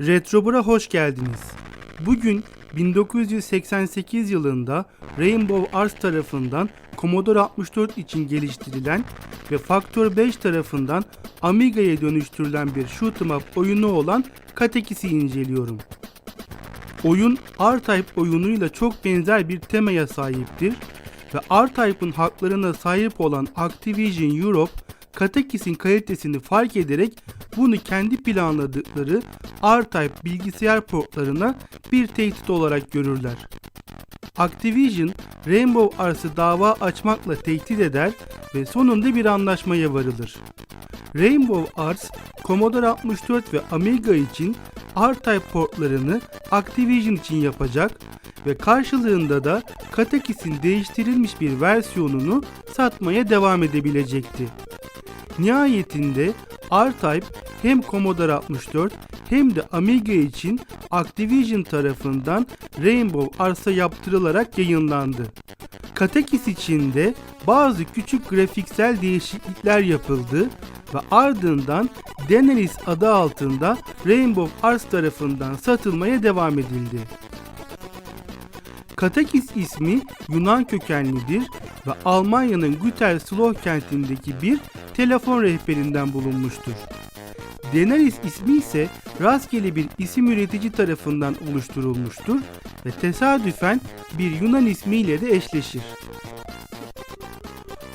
Retrobur'a hoş geldiniz. Bugün 1988 yılında Rainbow Arts tarafından Commodore 64 için geliştirilen ve Factor 5 tarafından Amiga'ya dönüştürülen bir shoot'em up oyunu olan Katekis'i inceliyorum. Oyun R-Type oyunuyla çok benzer bir temaya sahiptir ve R-Type'ın haklarına sahip olan Activision Europe, Katekis'in kalitesini fark ederek bunu kendi planladıkları R-Type bilgisayar portlarına bir tehdit olarak görürler. Activision, Rainbow Arts'ı dava açmakla tehdit eder ve sonunda bir anlaşmaya varılır. Rainbow Arts, Commodore 64 ve Amiga için R-Type portlarını Activision için yapacak ve karşılığında da Katekis'in değiştirilmiş bir versiyonunu satmaya devam edebilecekti. Nihayetinde R-Type hem Commodore 64 hem de Amiga için Activision tarafından Rainbow Arts'a yaptırılarak yayınlandı. Katekis için de bazı küçük grafiksel değişiklikler yapıldı ve ardından Daenerys adı altında Rainbow Arts tarafından satılmaya devam edildi. Katekis ismi Yunan kökenlidir ve Almanya'nın Gütersloh kentindeki bir telefon rehberinden bulunmuştur. Daenerys ismi ise rastgele bir isim üretici tarafından oluşturulmuştur ve tesadüfen bir Yunan ismiyle de eşleşir.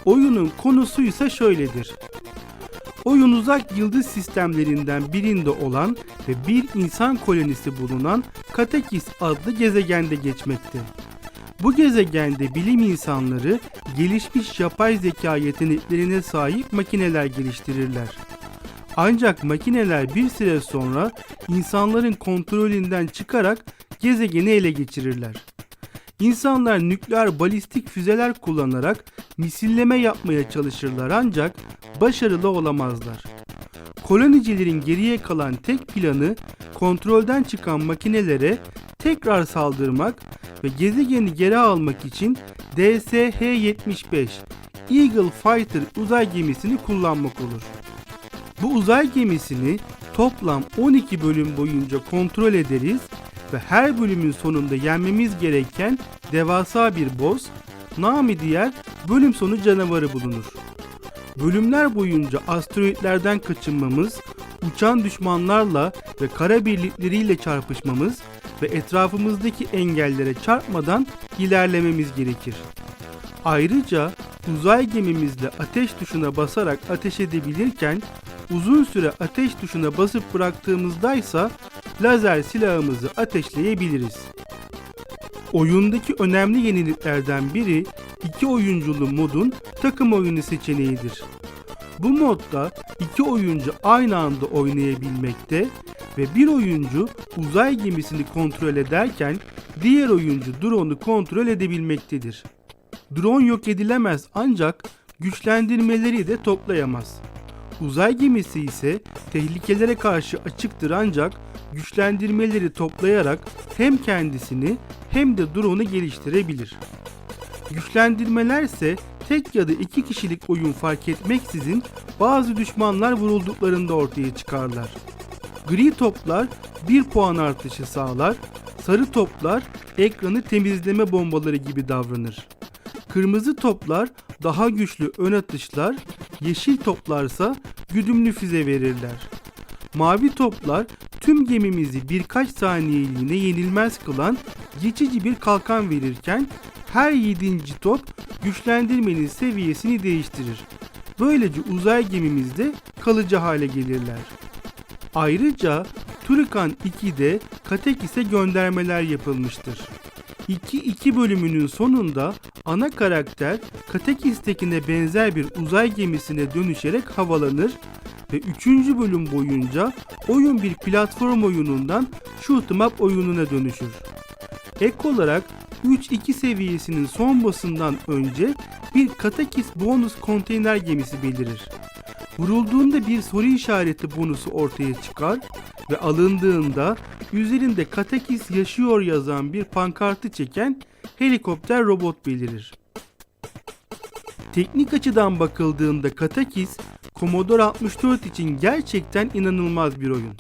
Oyunun konusu ise şöyledir. Oyun uzak yıldız sistemlerinden birinde olan ve bir insan kolonisi bulunan Katekis adlı gezegende geçmekte. Bu gezegende bilim insanları gelişmiş yapay zeka yeteneklerine sahip makineler geliştirirler. Ancak makineler bir süre sonra insanların kontrolünden çıkarak gezegeni ele geçirirler. İnsanlar nükleer balistik füzeler kullanarak misilleme yapmaya çalışırlar ancak başarılı olamazlar. Kolonicilerin geriye kalan tek planı kontrolden çıkan makinelere tekrar saldırmak ve gezegeni geri almak için DSH-75 Eagle Fighter uzay gemisini kullanmak olur. Bu uzay gemisini toplam 12 bölüm boyunca kontrol ederiz ve her bölümün sonunda yenmemiz gereken devasa bir boss, nami diğer bölüm sonu canavarı bulunur. Bölümler boyunca asteroidlerden kaçınmamız, uçan düşmanlarla ve kara birlikleriyle çarpışmamız ve etrafımızdaki engellere çarpmadan ilerlememiz gerekir. Ayrıca uzay gemimizle ateş tuşuna basarak ateş edebilirken uzun süre ateş tuşuna basıp bıraktığımızdaysa lazer silahımızı ateşleyebiliriz. Oyundaki önemli yeniliklerden biri iki oyunculu modun takım oyunu seçeneğidir. Bu modda iki oyuncu aynı anda oynayabilmekte ve bir oyuncu uzay gemisini kontrol ederken diğer oyuncu drone'u kontrol edebilmektedir. Drone yok edilemez ancak güçlendirmeleri de toplayamaz. Uzay gemisi ise tehlikelere karşı açıktır ancak güçlendirmeleri toplayarak hem kendisini hem de drone'u geliştirebilir. Güçlendirmelerse tek ya da iki kişilik oyun fark etmeksizin bazı düşmanlar vurulduklarında ortaya çıkarlar. Gri toplar 1 puan artışı sağlar, sarı toplar ekranı temizleme bombaları gibi davranır. Kırmızı toplar daha güçlü ön atışlar, yeşil toplarsa güdümlü füze verirler. Mavi toplar tüm gemimizi birkaç saniyeliğine yenilmez kılan geçici bir kalkan verirken her yedinci top güçlendirmenin seviyesini değiştirir. Böylece uzay gemimizde kalıcı hale gelirler. Ayrıca Turikan 2'de Katekis'e göndermeler yapılmıştır. 2-2 bölümünün sonunda ana karakter Katekis'tekine benzer bir uzay gemisine dönüşerek havalanır ve 3. bölüm boyunca oyun bir platform oyunundan shoot'em up oyununa dönüşür. Ek olarak 3-2 seviyesinin son basından önce bir Katekis bonus konteyner gemisi belirir. Vurulduğunda bir soru işareti bonusu ortaya çıkar ve alındığında üzerinde Katekis yaşıyor yazan bir pankartı çeken helikopter robot belirir. Teknik açıdan bakıldığında Katekis, Commodore 64 için gerçekten inanılmaz bir oyun.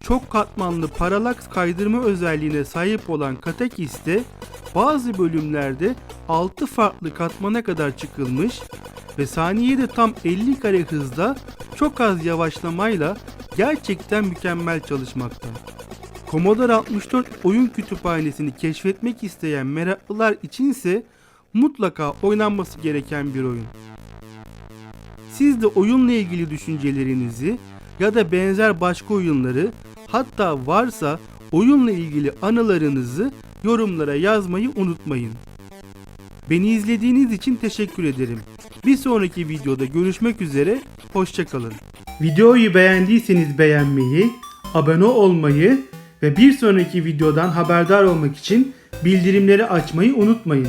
çok katmanlı paralaks kaydırma özelliğine sahip olan Katekis'te bazı bölümlerde 6 farklı katmana kadar çıkılmış ve saniyede tam 50 kare hızla çok az yavaşlamayla gerçekten mükemmel çalışmakta. Commodore 64 oyun kütüphanesini keşfetmek isteyen meraklılar içinse mutlaka oynanması gereken bir oyun. Siz de oyunla ilgili düşüncelerinizi ya da benzer başka oyunları hatta varsa oyunla ilgili anılarınızı yorumlara yazmayı unutmayın. Beni izlediğiniz için teşekkür ederim. Bir sonraki videoda görüşmek üzere, hoşçakalın. Videoyu beğendiyseniz beğenmeyi, abone olmayı ve bir sonraki videodan haberdar olmak için bildirimleri açmayı unutmayın.